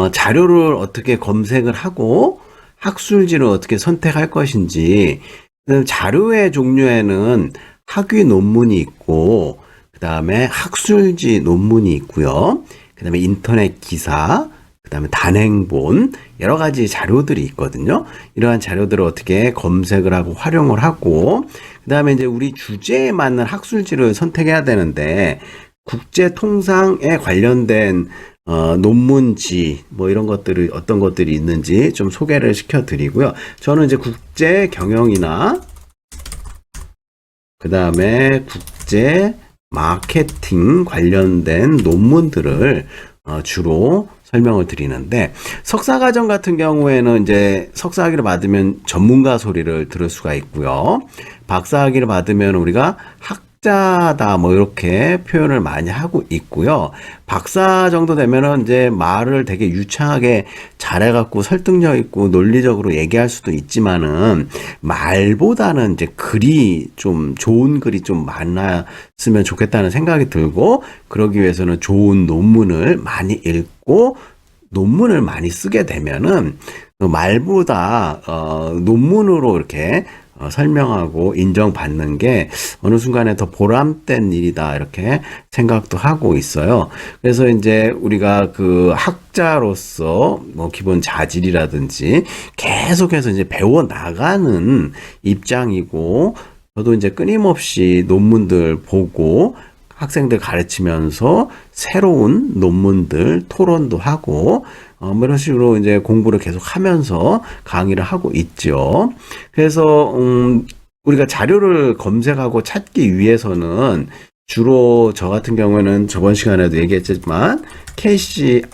어, 자료를 어떻게 검색을 하고 학술지를 어떻게 선택할 것인지 자료의 종류에는 학위 논문이 있고 그 다음에 학술지 논문이 있고요. 그 다음에 인터넷 기사, 그 다음에 단행본 여러 가지 자료들이 있거든요. 이러한 자료들을 어떻게 검색을 하고 활용을 하고 그 다음에 이제 우리 주제에 맞는 학술지를 선택해야 되는데 국제 통상에 관련된 어, 논문지 뭐 이런 것들을 어떤 것들이 있는지 좀 소개를 시켜 드리고요. 저는 이제 국제 경영이나 그 다음에 국제 마케팅 관련된 논문들을 어, 주로 설명을 드리는데 석사과정 같은 경우에는 이제 석사학위를 받으면 전문가 소리를 들을 수가 있고요. 박사학위를 받으면 우리가 학 자다 뭐 이렇게 표현을 많이 하고 있고요. 박사 정도 되면은 이제 말을 되게 유창하게 잘해갖고 설득력 있고 논리적으로 얘기할 수도 있지만은 말보다는 이제 글이 좀 좋은 글이 좀 많았으면 좋겠다는 생각이 들고 그러기 위해서는 좋은 논문을 많이 읽고 논문을 많이 쓰게 되면은 그 말보다 어, 논문으로 이렇게 어, 설명하고 인정받는 게 어느 순간에 더 보람된 일이다 이렇게 생각도 하고 있어요. 그래서 이제 우리가 그 학자로서 뭐 기본 자질이라든지 계속해서 이제 배워 나가는 입장이고 저도 이제 끊임없이 논문들 보고 학생들 가르치면서 새로운 논문들 토론도 하고 어, 뭐 이런 식으로 이제 공부를 계속 하면서 강의를 하고 있죠. 그래서, 음, 우리가 자료를 검색하고 찾기 위해서는 주로 저 같은 경우에는 저번 시간에도 얘기했지만 kci.go.kr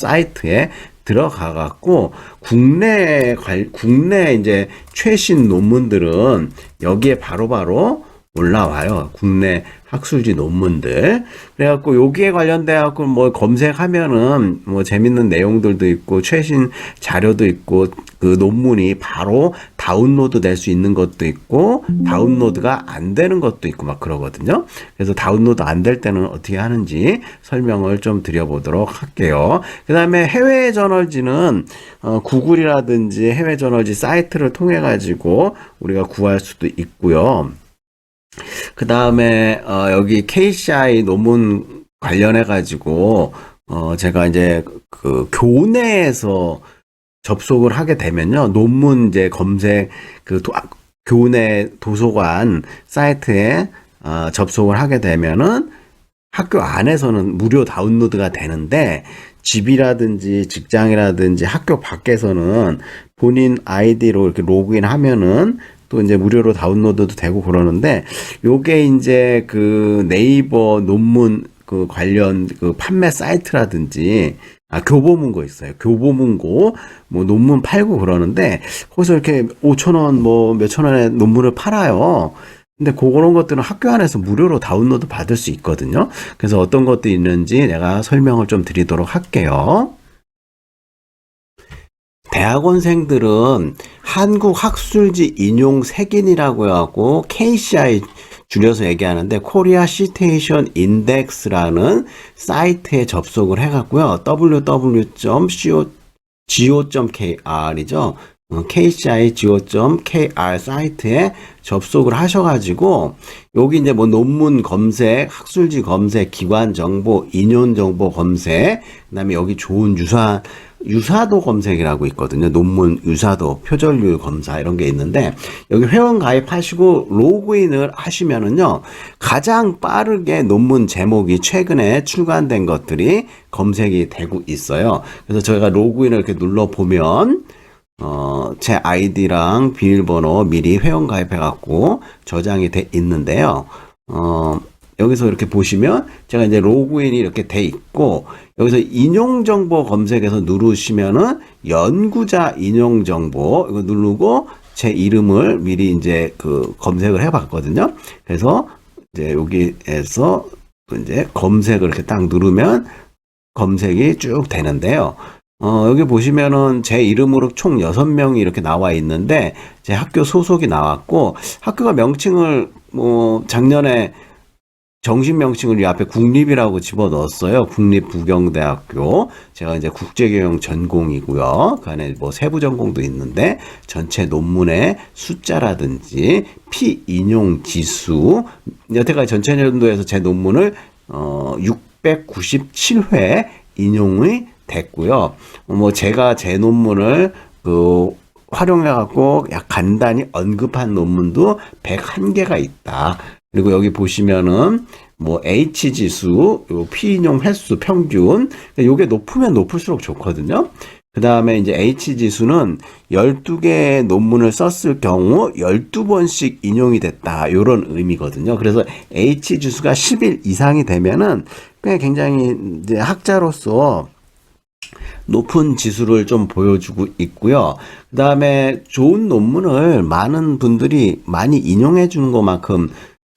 사이트에 들어가 갖고 국내 관 국내 이제 최신 논문들은 여기에 바로바로 올라와요. 국내 학술지 논문들. 그래갖고 여기에 관련돼 갖고 뭐 검색하면은 뭐 재밌는 내용들도 있고 최신 자료도 있고 그 논문이 바로 다운로드 될 수 있는 것도 있고 다운로드가 안 되는 것도 있고 막 그러거든요. 그래서 다운로드 안 될 때는 어떻게 하는지 설명을 좀 드려보도록 할게요. 그 다음에 해외 저널지는 어, 구글이라든지 해외 저널지 사이트를 통해 가지고 우리가 구할 수도 있고요. 그 다음에 어, 여기 KCI 논문 관련해 가지고 어, 제가 이제 그 교내에서 접속을 하게 되면요. 논문 이제 검색 그 도, 교내 도서관 사이트에 어, 접속을 하게 되면은 학교 안에서는 무료 다운로드가 되는데 집이라든지 직장이라든지 학교 밖에서는 본인 아이디로 이렇게 로그인 하면은 또 이제 무료로 다운로드도 되고 그러는데 요게 이제 그 네이버 논문 그 관련 그 판매 사이트라든지 아 교보문고 있어요. 교보문고 뭐 논문 팔고 그러는데 거기서 이렇게 5천 원뭐 몇천 원에 논문을 팔아요. 근데 그런 것들은 학교 안에서 무료로 다운로드 받을 수 있거든요. 그래서 어떤 것도 있는지 내가 설명을 좀 드리도록 할게요. 대학원생들은 한국학술지 인용 색인이라고 하고 KCI 줄여서 얘기하는데 코리아 시테이션 인덱스라는 사이트에 접속을 해갖고요. www.co.kr이죠. kci.go.kr 사이트에 접속을 하셔가지고 여기 이제 뭐 논문 검색, 학술지 검색, 기관 정보, 인용 정보 검색, 그다음에 여기 좋은 유사 유사도 검색이라고 있거든요. 논문 유사도, 표절률 검사 이런 게 있는데 여기 회원 가입하시고 로그인을 하시면은요. 가장 빠르게 논문 제목이 최근에 출간된 것들이 검색이 되고 있어요. 그래서 저희가 로그인을 이렇게 눌러 보면 어, 제 아이디랑 비밀번호 미리 회원 가입해 갖고 저장이 돼 있는데요. 어, 여기서 이렇게 보시면 제가 이제 로그인이 이렇게 돼 있고 여기서 인용 정보 검색해서 누르시면은 연구자 인용 정보 이거 누르고 제 이름을 미리 이제 그 검색을 해 봤거든요. 그래서 이제 여기에서 이제 검색을 이렇게 딱 누르면 검색이 쭉 되는데요. 어, 여기 보시면은 제 이름으로 총 6명이 이렇게 나와 있는데 제 학교 소속이 나왔고 학교가 명칭을 뭐 작년에 정식 명칭을 이 앞에 국립이라고 집어 넣었어요. 국립부경대학교. 제가 이제 국제경영 전공이고요. 그 안에 뭐 세부 전공도 있는데 전체 논문의 숫자라든지 피 인용 지수 여태까지 전체 연도에서 제 논문을 어 697회 인용이 됐고요. 뭐 제가 제 논문을 그 활용해 갖고 약 간단히 언급한 논문도 101개가 있다. 그리고 여기 보시면은 뭐 H 지수, 요 피인용 횟수 평균 요게 높으면 높을수록 좋거든요. 그 다음에 이제 H 지수는 12개의 논문을 썼을 경우 12번씩 인용이 됐다. 요런 의미거든요. 그래서 H 지수가 10일 이상이 되면은 꽤 굉장히 이제 학자로서 높은 지수를 좀 보여주고 있고요. 그 다음에 좋은 논문을 많은 분들이 많이 인용해 주는 것만큼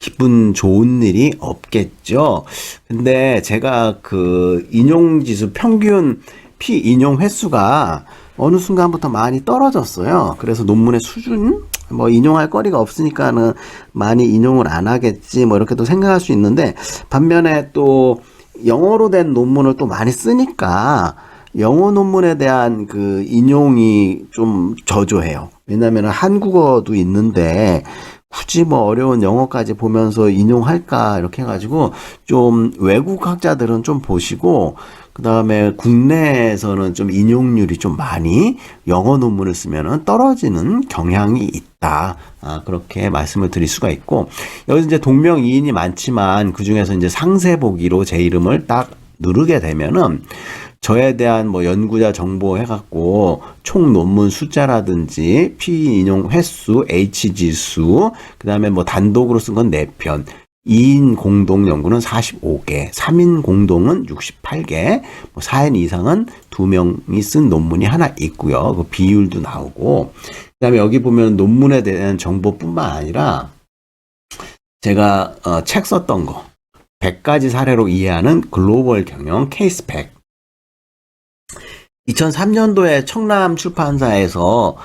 기분 좋은 일이 없겠죠. 근데 제가 그 인용 지수 평균 피 인용 횟수가 어느 순간부터 많이 떨어졌어요. 그래서 논문의 수준 뭐 인용할 거리가 없으니까는 많이 인용을 안 하겠지 뭐 이렇게도 생각할 수 있는데 반면에 또 영어로 된 논문을 또 많이 쓰니까 영어 논문에 대한 그 인용이 좀 저조해요. 왜냐하면 한국어도 있는데 굳이 뭐 어려운 영어까지 보면서 인용할까 이렇게 해가지고 좀 외국 학자들은 좀 보시고 그 다음에 국내에서는 좀 인용률이 좀 많이 영어 논문을 쓰면은 떨어지는 경향이 있다. 아, 그렇게 말씀을 드릴 수가 있고 여기서 이제 동명이인이 많지만 그 중에서 이제 상세 보기로 제 이름을 딱 누르게 되면은 저에 대한 뭐 연구자 정보 해갖고 총 논문 숫자라든지 피 인용 횟수, H 지수, 그 다음에 뭐 단독으로 쓴 건 4편, 2인 공동 연구는 45개, 3인 공동은 68개, 뭐 4인 이상은 2명이 쓴 논문이 하나 있고요. 그 비율도 나오고, 그 다음에 여기 보면 논문에 대한 정보뿐만 아니라 제가 어, 책 썼던 거, 100가지 사례로 이해하는 글로벌 경영 케이스 100. 2003년도에 청남 출판사에서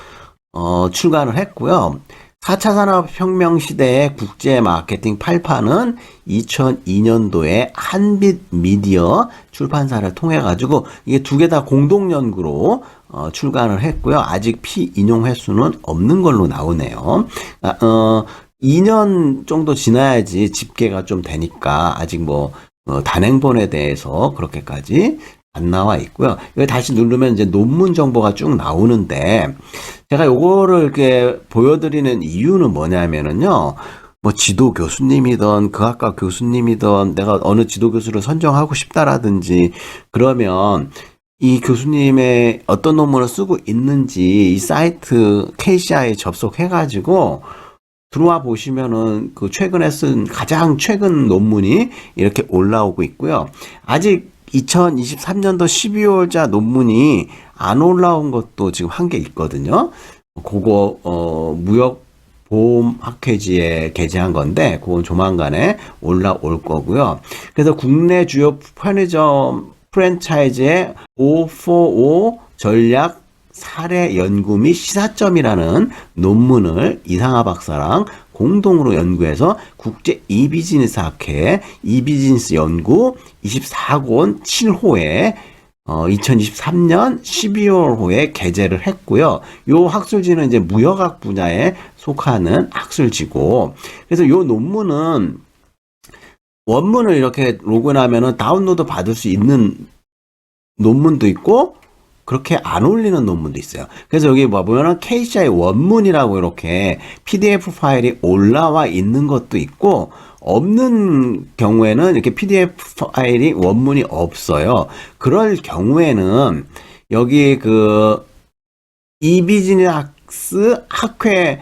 어, 출간을 했고요. 4차 산업혁명 시대의 국제 마케팅 8판은 2002년도에 한빛 미디어 출판사를 통해 가지고 이게 두 개 다 공동 연구로 어, 출간을 했고요. 아직 피 인용 횟수는 없는 걸로 나오네요. 아, 어, 2년 정도 지나야지 집계가 좀 되니까 아직 뭐 어, 단행본에 대해서 그렇게까지 안 나와 있고요. 여기 다시 누르면 이제 논문 정보가 쭉 나오는데 제가 요거를 이렇게 보여드리는 이유는 뭐냐면은요. 뭐 지도 교수님이든 그 학과 교수님이든 내가 어느 지도 교수를 선정하고 싶다라든지 그러면 이 교수님의 어떤 논문을 쓰고 있는지 이 사이트 KCI에 접속해가지고 들어와 보시면은 그 최근에 쓴 가장 최근 논문이 이렇게 올라오고 있고요. 아직 2023년도 12월자 논문이 안 올라온 것도 지금 한개 있거든요. 그거 어 무역 보험 학회지에 게재한 건데 그건 조만간에 올라올 거고요. 그래서 국내 주요 편의점 프랜차이즈의 545 전략 사례 연구 및 시사점이라는 논문을 이상하 박사랑 공동으로 연구해서 국제 이비즈니스 학회 이비즈니스 연구 24권 7호에 어, 2023년 12월호에 게재를 했고요. 요 학술지는 이제 무역학 분야에 속하는 학술지고, 그래서 요 논문은 원문을 이렇게 로그인하면은 다운로드 받을 수 있는 논문도 있고, 그렇게 안 올리는 논문도 있어요. 그래서 여기 뭐 보면은 KCI 원문이라고 이렇게 PDF 파일이 올라와 있는 것도 있고, 없는 경우에는 이렇게 PDF 파일이 원문이 없어요. 그럴 경우에는 여기 그 이비즈니스 학회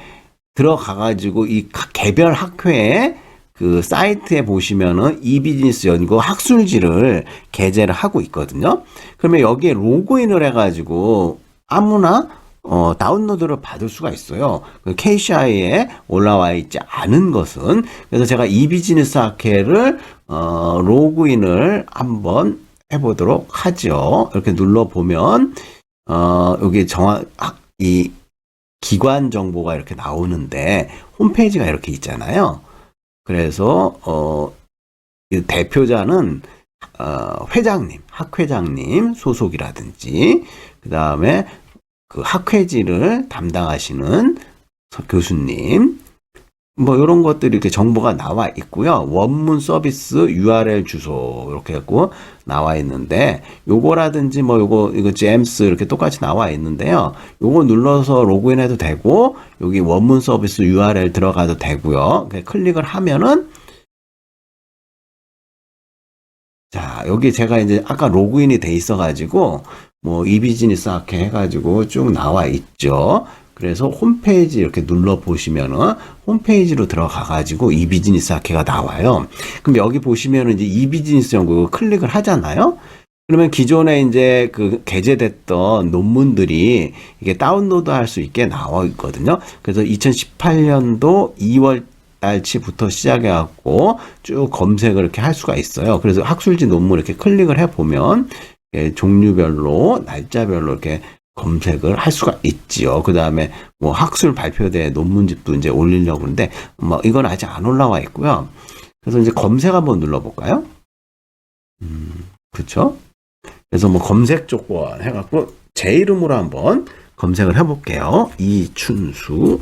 들어가가지고 이각 개별 학회에 그 사이트에 보시면은 이비즈니스 연구 학술지를 게재를 하고 있거든요. 그러면 여기에 로그인을 해가지고 아무나 어, 다운로드를 받을 수가 있어요. 그 KCI에 올라와 있지 않은 것은 그래서 제가 이 비즈니스 학회를 어, 로그인을 한번 해보도록 하죠. 이렇게 눌러 보면 어, 여기 정확 이 기관 정보가 이렇게 나오는데 홈페이지가 이렇게 있잖아요. 그래서 어, 이 대표자는 어, 회장님, 학회장님 소속이라든지 그 다음에 그 학회지를 담당하시는 서- 교수님 뭐 이런 것들이 이렇게 정보가 나와 있고요. 원문 서비스 URL 주소 이렇게 갖고 나와 있는데 요거라든지 뭐 요거 이거 제임스 이렇게 똑같이 나와 있는데요. 요거 눌러서 로그인해도 되고 여기 원문 서비스 URL 들어가도 되고요. 클릭을 하면은 자, 여기 제가 이제 아까 로그인이 돼 있어가지고, 뭐, 이 비즈니스 학회 해가지고 쭉 나와 있죠. 그래서 홈페이지 이렇게 눌러 보시면은, 홈페이지로 들어가 가지고 이 비즈니스 학회가 나와요. 그럼 여기 보시면은 이제 이 비즈니스 연구 클릭을 하잖아요. 그러면 기존에 이제 그 게재됐던 논문들이 이게 다운로드 할 수 있게 나와 있거든요. 그래서 2018년도 2월 달치부터 시작해갖고 쭉 검색을 이렇게 할 수가 있어요. 그래서 학술지 논문 이렇게 클릭을 해보면 예, 종류별로 날짜별로 이렇게 검색을 할 수가 있지요. 그 다음에 뭐 학술 발표대 논문집도 이제 올리려고 하는데 뭐 이건 아직 안 올라와 있고요. 그래서 이제 검색 한번 눌러볼까요? 음, 그쵸? 그래서 뭐 검색 조건 해갖고 제 이름으로 한번 검색을 해볼게요. 이춘수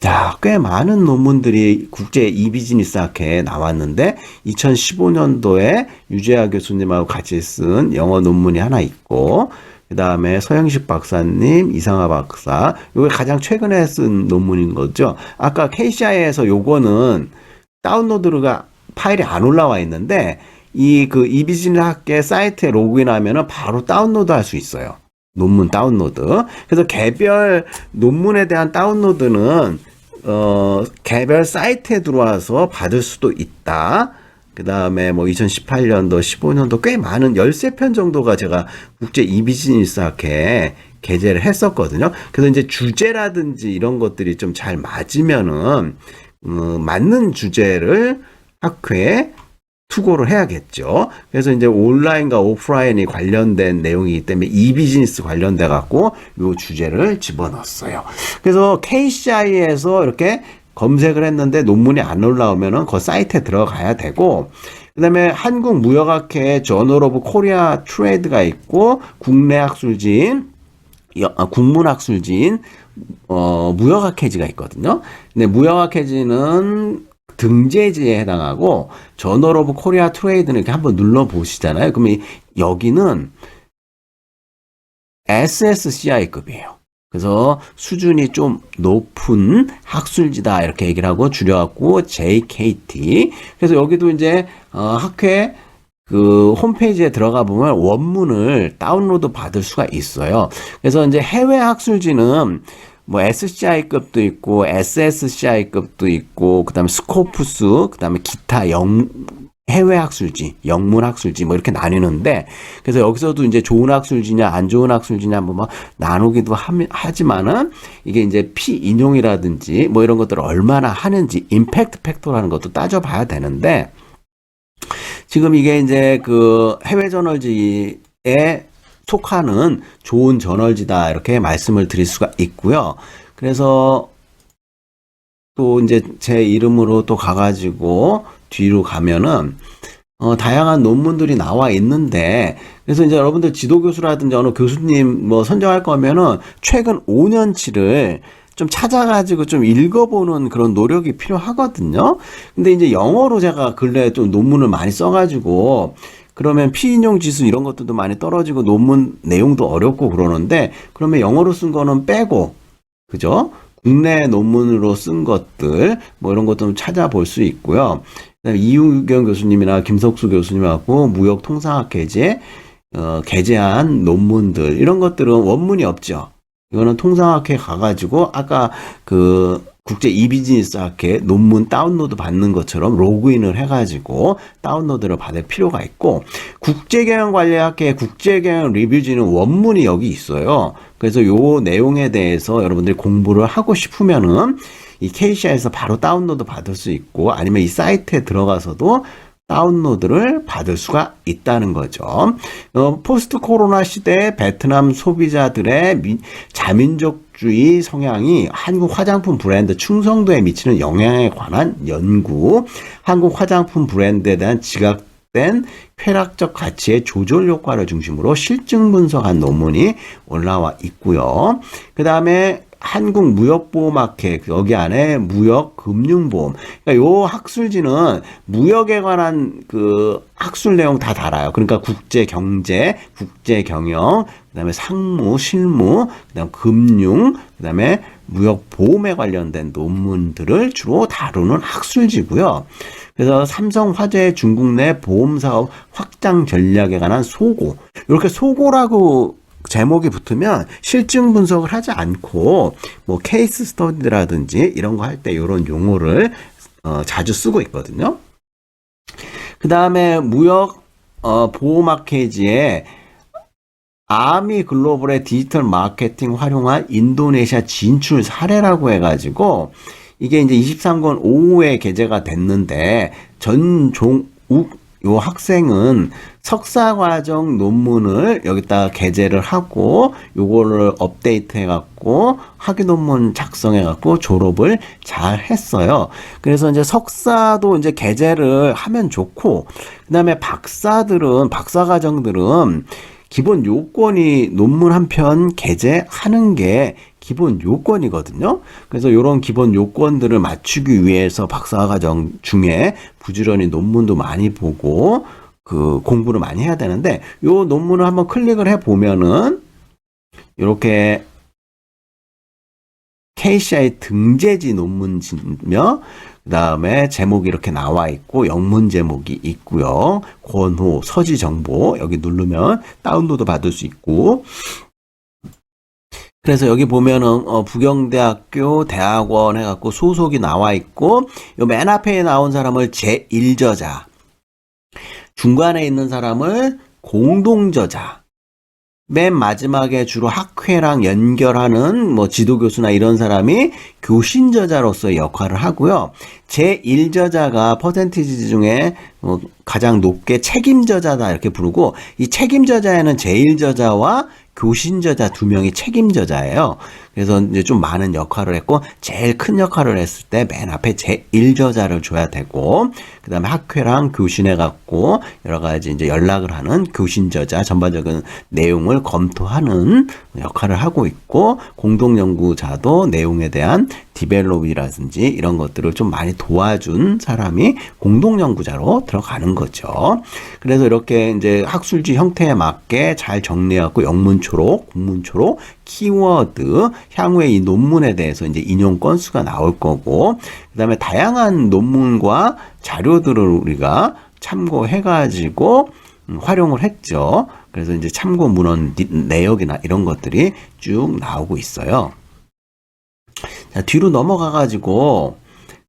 자, 꽤 많은 논문들이 국제 이비즈니스 학회에 나왔는데 2015년도에 유재하 교수님하고 같이 쓴 영어 논문이 하나 있고 그 다음에 서영식 박사님, 이상하 박사, 요게 가장 최근에 쓴 논문인 거죠. 아까 KCI에서 요거는 다운로드가 파일이 안 올라와 있는데 이 그 이비즈니스 학회 사이트에 로그인하면은 바로 다운로드 할 수 있어요. 논문 다운로드. 그래서 개별 논문에 대한 다운로드는 어, 개별 사이트에 들어와서 받을 수도 있다. 그 다음에 뭐 2018년도, 15년도 꽤 많은 13편 정도가 제가 국제 이비즈니스 학회에 게재를 했었거든요. 그래서 이제 주제라든지 이런 것들이 좀 잘 맞으면은, 어, 맞는 주제를 학회에 투고를 해야겠죠. 그래서 이제 온라인과 오프라인이 관련된 내용이기 때문에 이 비즈니스 관련돼 갖고 요 주제를 집어넣었어요. 그래서 KCI에서 이렇게 검색을 했는데 논문이 안 올라오면은 그 사이트에 들어가야 되고 그다음에 한국 무역학회 저널 오브 코리아 트레이드가 있고 국내 학술지인 여- 아, 국문학술지인 어, 무역학회지가 있거든요. 근데 무역학회지는 등재지에 해당하고 저널 오브 코리아 트레이드는 이렇게 한번 눌러 보시잖아요. 그러면 이- 여기는 SSCI급이에요. 그래서 수준이 좀 높은 학술지다 이렇게 얘기를 하고 줄여갖고 JKT. 그래서 여기도 이제 어, 학회 그 홈페이지에 들어가 보면 원문을 다운로드 받을 수가 있어요. 그래서 이제 해외 학술지는 뭐 SCI급도 있고 SSCI급도 있고 그다음에 스코프스 그다음에 기타 영 해외 학술지, 영문 학술지 뭐 이렇게 나뉘는데 그래서 여기서도 이제 좋은 학술지냐 안 좋은 학술지냐 뭐, 뭐 나누기도 함- 하지만은 이게 이제 피 인용이라든지 뭐 이런 것들을 얼마나 하는지 임팩트 팩터라는 것도 따져봐야 되는데 지금 이게 이제 그 해외 저널지에 속하는 좋은 저널지다 이렇게 말씀을 드릴 수가 있고요. 그래서 또 이제 제 이름으로 또 가가지고 뒤로 가면은 어, 다양한 논문들이 나와 있는데 그래서 이제 여러분들 지도 교수라든지 어느 교수님 뭐 선정할 거면은 최근 5년치를 좀 찾아가지고 좀 읽어보는 그런 노력이 필요하거든요. 근데 이제 영어로 제가 근래에 좀 논문을 많이 써가지고 그러면 피인용 지수 이런 것들도 많이 떨어지고 논문 내용도 어렵고 그러는데 그러면 영어로 쓴 거는 빼고 그죠? 국내 논문으로 쓴 것들 뭐 이런 것도 좀 찾아볼 수 있고요. 이유경 교수님이나 김석수 교수님하고 무역 통상학회제 어, 게재한 논문들 이런 것들은 원문이 없죠. 이거는 통상학회 가가지고 아까 그 국제 이비즈니스 학회 논문 다운로드 받는 것처럼 로그인을 해가지고 다운로드를 받을 필요가 있고 국제경영관리학회 국제경영 리뷰지는 원문이 여기 있어요. 그래서 요 내용에 대해서 여러분들이 공부를 하고 싶으면은 이 KCI에서 바로 다운로드 받을 수 있고 아니면 이 사이트에 들어가서도 다운로드를 받을 수가 있다는 거죠. 어, 포스트 코로나 시대 베트남 소비자들의 미- 자민족 주의 성향이 한국 화장품 브랜드 충성도에 미치는 영향에 관한 연구, 한국 화장품 브랜드에 대한 지각 된 쾌락적 가치의 조절 효과를 중심으로 실증 분석한 논문이 올라와 있고요. 그 다음에 한국 무역보호마켓 여기 안에 무역 금융보험 그러니까 요 학술지는 무역에 관한 그 학술 내용 다 달아요. 그러니까 국제 경제, 국제 경영, 그다음에 상무, 실무, 그다음 금융, 그다음에 무역 보험에 관련된 논문들을 주로 다루는 학술지고요. 그래서 삼성 화재 중국 내 보험 사업 확장 전략에 관한 소고 이렇게 소고라고 제목이 붙으면 실증 분석을 하지 않고 뭐 케이스 스터디라든지 이런 거 할 때 이런 용어를 어, 자주 쓰고 있거든요. 그 다음에 무역 어, 보호 마케지에 아미 글로벌의 디지털 마케팅 활용한 인도네시아 진출 사례라고 해가지고 이게 이제 23권 오후에 게재가 됐는데 전종욱 요 학생은 석사 과정 논문을 여기다 게재를 하고 요거를 업데이트 해 갖고 학위 논문 작성해 갖고 졸업을 잘 했어요. 그래서 이제 석사도 이제 게재를 하면 좋고 그다음에 박사들은 박사 과정들은 기본 요건이 논문 한 편 게재하는 게 기본 요건이거든요. 그래서 이런 기본 요건들을 맞추기 위해서 박사 과정 중에 부지런히 논문도 많이 보고 그 공부를 많이 해야 되는데 요 논문을 한번 클릭을 해 보면은 이렇게 KCI 등재지 논문이며 그 다음에 제목이 이렇게 나와 있고 영문 제목이 있고요. 권호, 서지 정보 여기 누르면 다운로드 받을 수 있고 그래서 여기 보면은 어, 부경대학교 대학원 해갖고 소속이 나와 있고 요 맨 앞에 나온 사람을 제1저자 중간에 있는 사람을 공동저자 맨 마지막에 주로 학회랑 연결하는 뭐 지도교수나 이런 사람이 교신저자로서의 역할을 하고요. 제1저자가 퍼센티지 중에 뭐 가장 높게 책임저자다 이렇게 부르고 이 책임저자에는 제1저자와 교신 저자 두 명이 책임 저자예요. 그래서 이제 좀 많은 역할을 했고 제일 큰 역할을 했을 때 맨 앞에 제1저자를 줘야 되고 그다음에 학회랑 교신해 갖고 여러 가지 이제 연락을 하는 교신 저자 전반적인 내용을 검토하는 역할을 하고 있고 공동 연구자도 내용에 대한 디벨롭이라든지 이런 것들을 좀 많이 도와준 사람이 공동 연구자로 들어가는 거죠. 그래서 이렇게 이제 학술지 형태에 맞게 잘 정리하고 영문초로, 국문초로 키워드, 향후에 이 논문에 대해서 이제 인용 건수가 나올 거고, 그 다음에 다양한 논문과 자료들을 우리가 참고해가지고 음, 활용을 했죠. 그래서 이제 참고 문헌 니- 내역이나 이런 것들이 쭉 나오고 있어요. 자, 뒤로 넘어가가지고,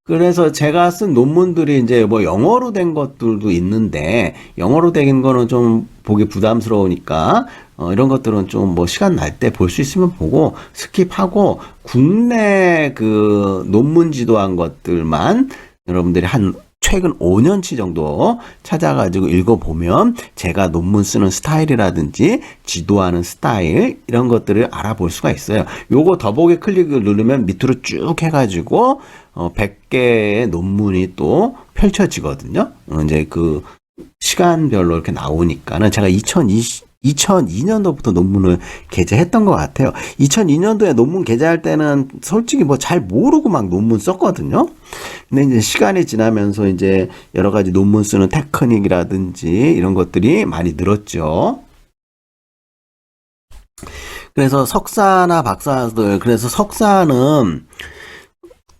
그래서 제가 쓴 논문들이 이제 뭐 영어로 된 것들도 있는데, 영어로 된 거는 좀 보기 부담스러우니까, 어, 이런 것들은 좀 뭐 시간 날 때 볼 수 있으면 보고 스킵하고, 국내 그 논문 지도한 것들만 여러분들이 한 최근 5년치 정도 찾아가지고 읽어보면 제가 논문 쓰는 스타일이라든지 지도하는 스타일 이런 것들을 알아볼 수가 있어요. 요거 더보기 클릭을 누르면 밑으로 쭉 해가지고 어 100개의 논문이 또 펼쳐지거든요. 어, 이제 그 시간별로 이렇게 나오니까는 제가 2020 2002년도부터 논문을 게재했던 것 같아요. 2002년도에 논문 게재할 때는 솔직히 뭐 잘 모르고 막 논문 썼거든요. 근데 이제 시간이 지나면서 이제 여러 가지 논문 쓰는 테크닉이라든지 이런 것들이 많이 늘었죠. 그래서 석사나 박사들, 그래서 석사는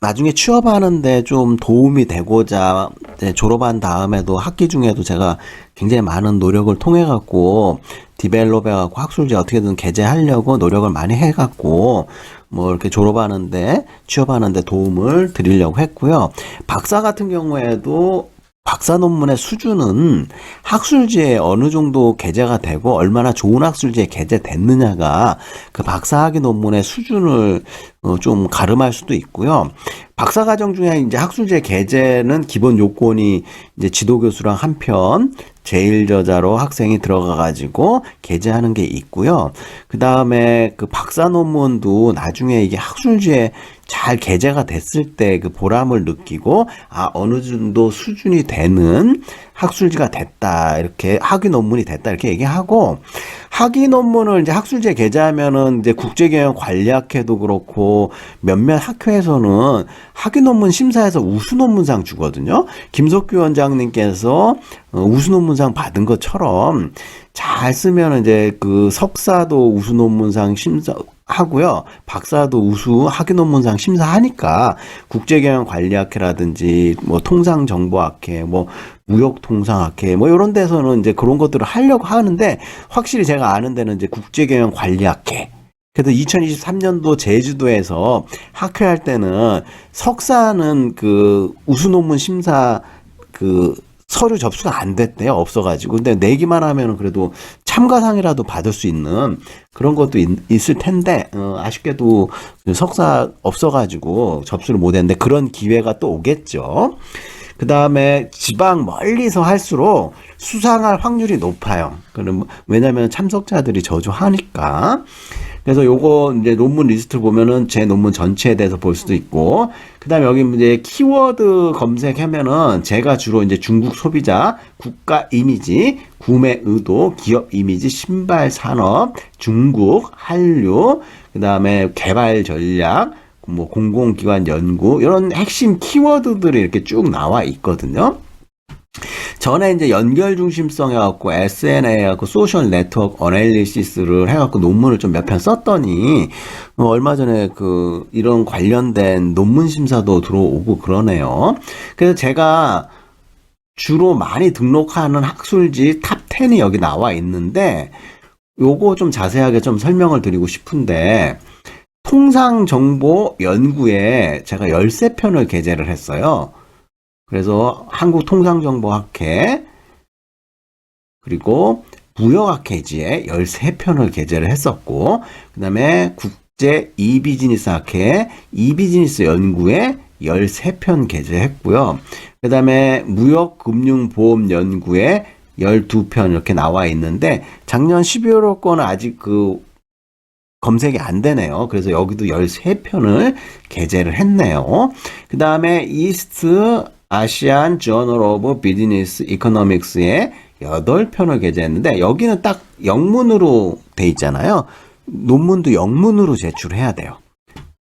나중에 취업하는데 좀 도움이 되고자 졸업한 다음에도 학기 중에도 제가 굉장히 많은 노력을 통해 갖고 디벨롭 해 갖고 학술지 어떻게든 게재하려고 노력을 많이 해 갖고 뭐 이렇게 졸업하는데 취업하는데 도움을 드리려고 했고요. 박사 같은 경우에도 박사 논문의 수준은 학술지에 어느 정도 게재가 되고 얼마나 좋은 학술지에 게재됐느냐가 그 박사학위 논문의 수준을 어, 좀 가름할 수도 있고요. 박사 과정 중에 이제 학술제 개제는 기본 요건이 이제 지도 교수랑 한편 제일 저자로 학생이 들어가 가지고 개제하는 게 있고요. 그 다음에 그 박사 논문도 나중에 이게 학술지에 잘 개제가 됐을 때 그 보람을 느끼고 아 어느 정도 수준이 되는 학술지가 됐다 이렇게 학위 논문이 됐다 이렇게 얘기하고 학위 논문을 이제 학술지에 게재하면은 이제 국제경영 관리학회도 그렇고 몇몇 학회에서는 학위 논문 심사에서 우수 논문상 주거든요. 김석규 원장님께서 어, 우수 논문상 받은 것처럼 잘 쓰면 이제 그 석사도 우수 논문상 심사 하고요. 박사도 우수 학위 논문상 심사하니까 국제경영 관리학회라든지 뭐 통상정보학회 뭐 무역통상학회 뭐 이런 데서는 이제 그런 것들을 하려고 하는데 확실히 제가 아는 데는 이제 국제경영 관리학회 그래서 2023년도 제주도에서 학회할 때는 석사는 그 우수 논문 심사 그 서류 접수가 안 됐대요. 없어가지고. 근데 내기만 하면은 그래도 참가상이라도 받을 수 있는 그런 것도 있, 을 텐데, 어, 아쉽게도 석사 없어가지고 접수를 못 했는데 그런 기회가 또 오겠죠. 그 다음에 지방 멀리서 할수록 수상할 확률이 높아요. 그럼 왜냐면 참석자들이 저조하니까. 그래서 요거 이제 논문 리스트를 보면은 제 논문 전체에 대해서 볼 수도 있고, 그 다음에 여기 이제 키워드 검색하면은 제가 주로 이제 중국 소비자, 국가 이미지, 구매 의도, 기업 이미지, 신발 산업, 중국, 한류, 그 다음에 개발 전략, 뭐 공공기관 연구, 이런 핵심 키워드들이 이렇게 쭉 나와 있거든요. 전에 이제 연결 중심성 해갖고 SNA 해갖고 소셜 네트워크 어널리시스를 해갖고 논문을 좀 몇 편 썼더니 어, 얼마 전에 그 이런 관련된 논문 심사도 들어오고 그러네요. 그래서 제가 주로 많이 등록하는 학술지 탑 10이 여기 나와 있는데 요거 좀 자세하게 좀 설명을 드리고 싶은데 통상 정보 연구에 제가 13편을 게재를 했어요. 그래서 한국통상정보학회 그리고 무역학회지에 13편을 게재를 했었고 그 다음에 국제 이비즈니스학회 이비즈니스 연구에 13편 게재했고요. 그 다음에 무역금융보험연구에 12편 이렇게 나와 있는데 작년 12월 거는 아직 그 검색이 안 되네요. 그래서 여기도 13편을 게재를 했네요. 그 다음에 이스트 아시안 저널 오브 비즈니스 이코노믹스에 8편을 게재했는데 여기는 딱 영문으로 돼 있잖아요. 논문도 영문으로 제출해야 돼요.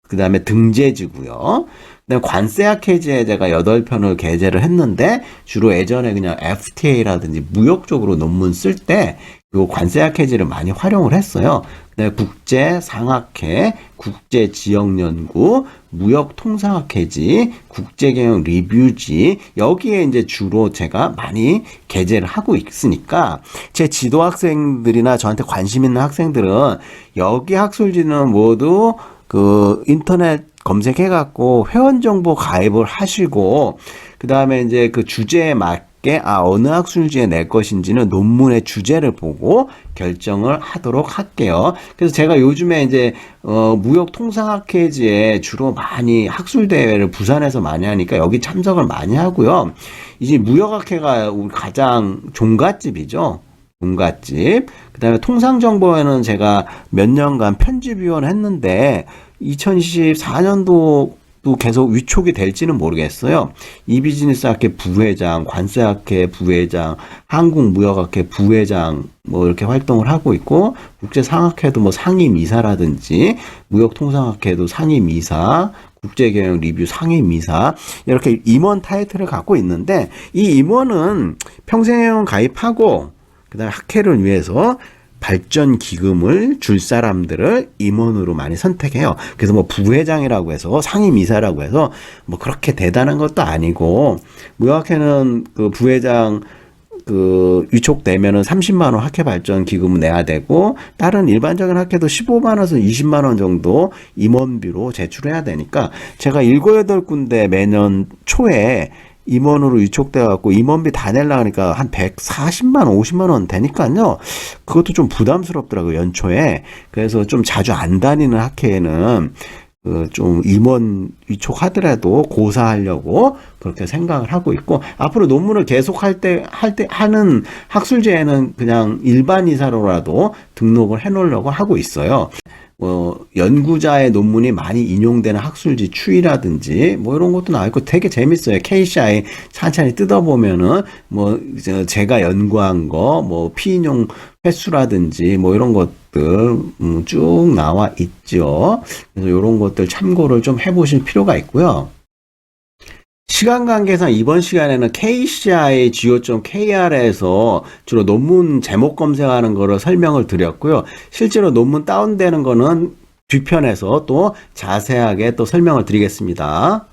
그 다음에 등재지고요. 그다음에 관세학회지에 제가 8편을 게재를 했는데 주로 예전에 그냥 FTA라든지 무역 적으로 논문 쓸 때 요 관세학회지를 많이 활용을 했어요. 그다음에 국제 상학회, 국제 지역 연구, 무역 통상학회지, 국제 경영 리뷰지 여기에 이제 주로 제가 많이 게재를 하고 있으니까 제 지도 학생들이나 저한테 관심 있는 학생들은 여기 학술지는 모두 그 인터넷 검색해 갖고 회원 정보 가입을 하시고 그 다음에 이제 그 주제에 맞게 아 어느 학술지에 낼 것인지는 논문의 주제를 보고 결정을 하도록 할게요. 그래서 제가 요즘에 이제 어 무역 통상학회지에 주로 많이 학술 대회를 부산에서 많이 하니까 여기 참석을 많이 하고요. 이제 무역학회가 우리 가장 종갓집이죠. 종갓집. 그다음에 통상정보에는 제가 몇 년간 편집위원 했는데 2024년도 또 계속 위촉이 될지는 모르겠어요. 이비즈니스 학회 부회장, 관세학회 부회장, 한국무역학회 부회장 뭐 이렇게 활동을 하고 있고 국제상학회도 뭐 상임이사라든지 무역통상학회도 상임이사, 국제경영 리뷰 상임이사 이렇게 임원 타이틀을 갖고 있는데 이 임원은 평생회원 가입하고 그다음에 학회를 위해서 발전 기금을 줄 사람들을 임원으로 많이 선택해요. 그래서 뭐 부회장이라고 해서 상임이사라고 해서 뭐 그렇게 대단한 것도 아니고 무역회는 그 부회장 그 위촉되면은 30만 원 학회 발전 기금을 내야 되고 다른 일반적인 학회도 15만 원에서 20만 원 정도 임원비로 제출해야 되니까 제가 7, 8군데 매년 초에 임원으로 위촉돼 갖고 임원비 다 내려 하니까 한 140만 원, 50만 원 되니까요. 그것도 좀 부담스럽더라고요, 연초에. 그래서 좀 자주 안 다니는 학회에는 그좀 임원 위촉하더라도 고사하려고 그렇게 생각을 하고 있고 앞으로 논문을 계속 할 때 할 때 하는 학술제에는 그냥 일반 이사로라도 등록을 해 놓으려고 하고 있어요. 뭐 연구자의 논문이 많이 인용되는 학술지 추이라든지 뭐 이런 것도 나와 있고 되게 재밌어요. KCI 찬찬히 뜯어보면은 뭐 제가 연구한 거 뭐 피인용 횟수라든지 뭐 이런 것들 음, 쭉 나와 있죠. 그래서 이런 것들 참고를 좀 해보실 필요가 있고요. 시간 관계상 이번 시간에는 KCI go.kr에서 주로 논문 제목 검색하는 거를 설명을 드렸고요. 실제로 논문 다운되는 거는 뒤편에서 또 자세하게 또 설명을 드리겠습니다.